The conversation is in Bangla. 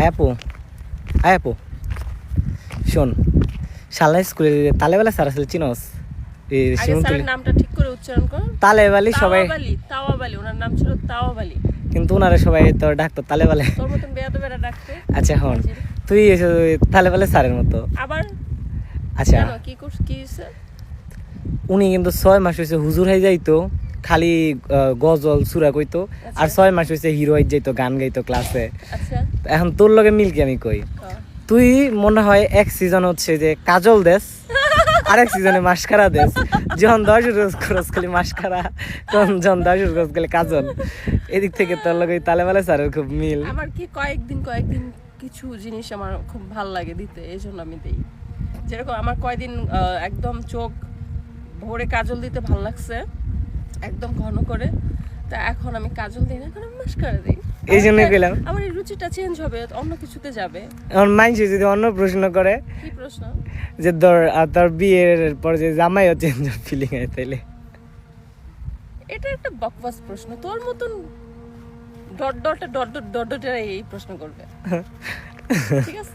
আয়াপু আয়াপু। শোন শালা স্কুলে তালেবেলা স্যার আসলে চিনস? নামটা ঠিক করে উচ্চারণ কর। তালেবালি সবাই তাওয়াবালি তাওয়াবালি ওনার নাম ছিল তাওয়াবালি। কিন্তু ওনারা সবাই তো ডাকতো তালেবালে। তোর মতন বেয়াদবেরা ডাকতো? আচ্ছা হন। তুই এসে স্যারের মতো। আবার? আচ্ছা। কি করছ কি উনি কিন্তু ছয় মাস হয়েছে হুজুর হয়ে যাইতো খালি গজল সুরা কইতো আর ছয় মাস হয়েছে হিরো হয়ে যাইতো গান গাইতো ক্লাসে আচ্ছা। এখন তোর লগে মিলকে আমি কই? তুই মনে হয় এক সিজন হচ্ছে যে কাজল দেশ আরেক সিজনে মাস্কারা দেশ যখন দশ রোজ খরচ খালি মাস্কারা তখন যখন দশ রোজ খালি কাজল। এদিক থেকে তোর লগে তালে বালে স্যারের খুব মিল। আমার কি কয়েকদিন কয়েকদিন কিছু জিনিস আমার খুব ভালো লাগে দিতে এই জন্য আমি দিই। যেরকম আমার কয়দিন একদম চোখ ভোরে কাজল দিতে ভালো লাগছে একদম ঘন করে তা এখন আমি কাজল দিই না এখন আমি মাস্কারা দিই। এই জন্যই পেলাম। আমার রুচিটা চেঞ্জ হবে অন্য কিছুতে যাবে? এখন মাইন্সে যদি অন্য প্রশ্ন করে কি প্রশ্ন? যে ধর তোর বিয়ের পর যে জামাইও চেঞ্জ ফিলিং হয় তাইলে। এটা একটা বকবাস প্রশ্ন। তোর মতন dot dot dot dot dot এই প্রশ্ন করবে। ঠিক আছে?